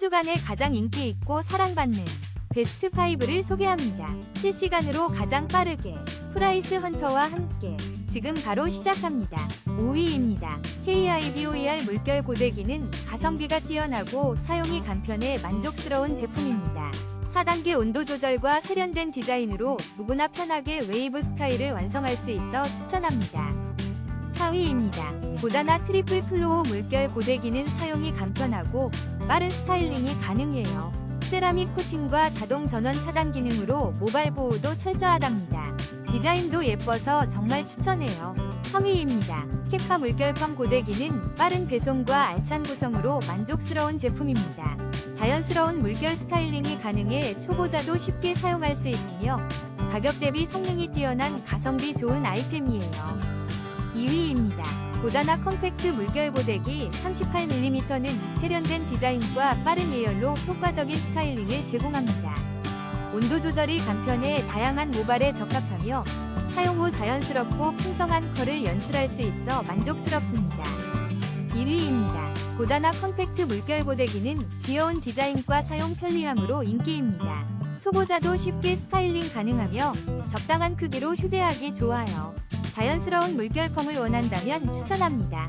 주간에 가장 인기 있고 사랑받는 베스트 5를 소개합니다. 실시간으로 가장 빠르게 프라이스 헌터와 함께 지금 바로 시작합니다. 5위입니다. KIBOER 물결 고데기는 가성비가 뛰어나고 사용이 간편해 만족스러운 제품입니다. 4단계 온도 조절과 세련된 디자인으로 누구나 편하게 웨이브 스타일을 완성할 수 있어 추천합니다. 4위입니다. 고다나 트리플 플로우 물결 고데기는 사용이 간편하고 빠른 스타일링이 가능해요. 세라믹 코팅과 자동 전원 차단 기능으로 모발 보호도 철저하답니다. 디자인도 예뻐서 정말 추천해요. 3위입니다. 캐파 물결펌 고데기는 빠른 배송과 알찬 구성으로 만족스러운 제품입니다. 자연스러운 물결 스타일링이 가능해 초보자도 쉽게 사용할 수 있으며 가격 대비 성능이 뛰어난 가성비 좋은 아이템이에요. 2위입니다. 고다나 컴팩트 물결 고데기 38mm는 세련된 디자인과 빠른 예열로 효과적인 스타일링을 제공합니다. 온도 조절이 간편해 다양한 모발에 적합하며 사용 후 자연스럽고 풍성한 컬을 연출할 수 있어 만족스럽습니다. 1위입니다. 고다나 컴팩트 물결 고데기는 귀여운 디자인과 사용 편리함으로 인기입니다. 초보자도 쉽게 스타일링 가능하며 적당한 크기로 휴대하기 좋아요. 자연스러운 물결 펌을 원한다면 추천합니다.